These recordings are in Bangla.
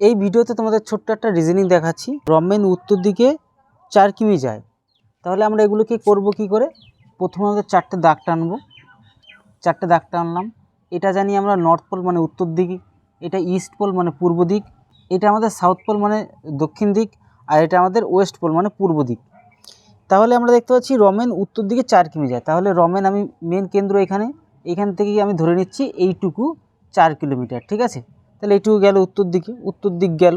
এই ভিডিওতে তোমাদের ছোট্ট একটা রিজনিং দেখাচ্ছি। রমেন উত্তর দিকে চার কিমি যায়। তাহলে আমরা এগুলোকে করব কি করে? প্রথমে আমাদের চারটে দাগ টানবো। চারটে দাগ টানলাম। এটা জানি আমরা নর্থ পোল মানে উত্তর দিক, এটা ইস্ট পোল মানে পূর্ব দিক, এটা আমাদের সাউথ পোল মানে দক্ষিণ দিক, আর এটা আমাদের ওয়েস্ট পোল মানে পূর্ব দিক। তাহলে আমরা দেখতে পাচ্ছি রমেন উত্তর দিকে চার কিমি যায়। তাহলে রমেন আমি মেন কেন্দ্র এখানে, এখান থেকেই আমি ধরে নিচ্ছি এইটুকু চার কিলোমিটার, ঠিক আছে? তাহলে এইটুকু গেল উত্তর দিকে, উত্তর দিক গেল।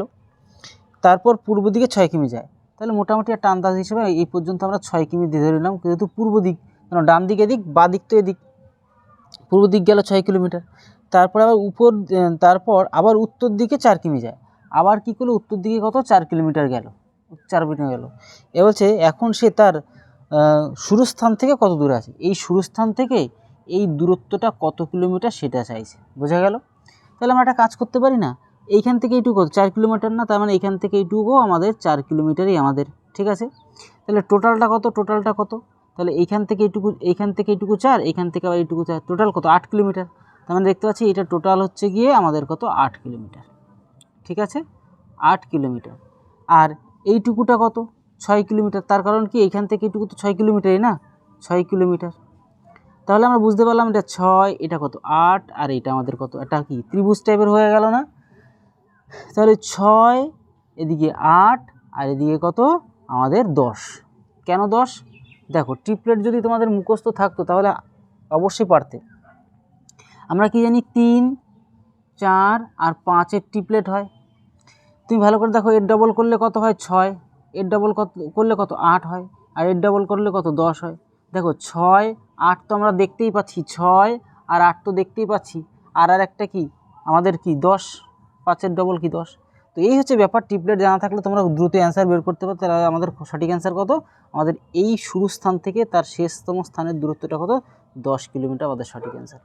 তারপর পূর্ব দিকে ছয় কিমি যায়। তাহলে মোটামুটি একটা আন্দাজ হিসেবে এই পর্যন্ত আমরা ছয় কিমি দিয়ে ধরে নিলাম পূর্ব দিক কারণ ডান দিকে দিক বা দিক তো এদিক। পূর্ব দিক গেল ছয় কিলোমিটার। তারপর আবার উপর তারপর আবার উত্তর দিকে চার কিমি যায়। আবার কী করল? উত্তর দিকে কত? চার কিলোমিটার গেল। চার কিলোমিটার গেল। এ বলছে, এখন সে তার শুরুস্থান থেকে কত দূরে আছে? এই শুরুস্থান থেকে এই দূরত্বটা কত কিলোমিটার সেটা চাইছে। বোঝা গেল? তাহলে আমরা একটা কাজ করতে পারি না? এইখান থেকে এইটুকু? চার কিলোমিটার না? তার মানে এইখান থেকে এইটুকু আমাদের চার কিলোমিটারই আমাদের, ঠিক আছে? তাহলে টোটালটা কত? টোটালটা কত? তাহলে এইখান থেকে এইটুকু, এইখান থেকে এইটুকু চার, এইখান থেকে আবার এইটুকু চার, টোটাল কত? আট কিলোমিটার। তার মানে দেখতে পাচ্ছি এটা টোটাল হচ্ছে গিয়ে আমাদের কত? আট কিলোমিটার, ঠিক আছে? আট কিলোমিটার। আর এইটুকুটা কত? ছয় কিলোমিটার। তার কারণ কি? এইখান থেকে এইটুকু তো ছয় কিলোমিটারই না? ছয় কিলোমিটার। তাহলে আমরা বুঝতে পারলাম এটা ছয়, এটা কত আট, আর এটা আমাদের কত? এটা কি ত্রিভুজ টাইপের হয়ে গেল না? তাহলে ছয়, এদিকে আট, আর এদিকে কত? আমাদের দশ। কেন দশ? দেখো ট্রিপলেট যদি তোমাদের মুখস্থ থাকতো তাহলে অবশ্যই পারতে। আমরা কি জানি তিন, চার, আর পাঁচের ট্রিপলেট হয়। তুমি ভালো করে দেখো, এর ডবল করলে কত হয়? ছয়। এর ডবল কত, করলে কত? আট হয়। আর এর ডবল করলে কত? দশ হয়। দেখো, ছয় আট তো আমরা দেখতেই পাচ্ছি ছয়, আর আট তো দেখতেই পাচ্ছি। আর আর একটা কি? আমাদের কি? দশ? পাঁচের ডবল কি দশ? তো এই হচ্ছে ব্যাপার টিপলেট জানা থাকলে তোমরা দ্রুত অ্যান্সার বের করতে পারো। তাহলে আমাদের সঠিক অ্যান্সার কত? আমাদের এই শুরু স্থান থেকে তার শেষতম স্থানের দূরত্বটা কত? দশ কিলোমিটার আমাদের সঠিক অ্যান্সার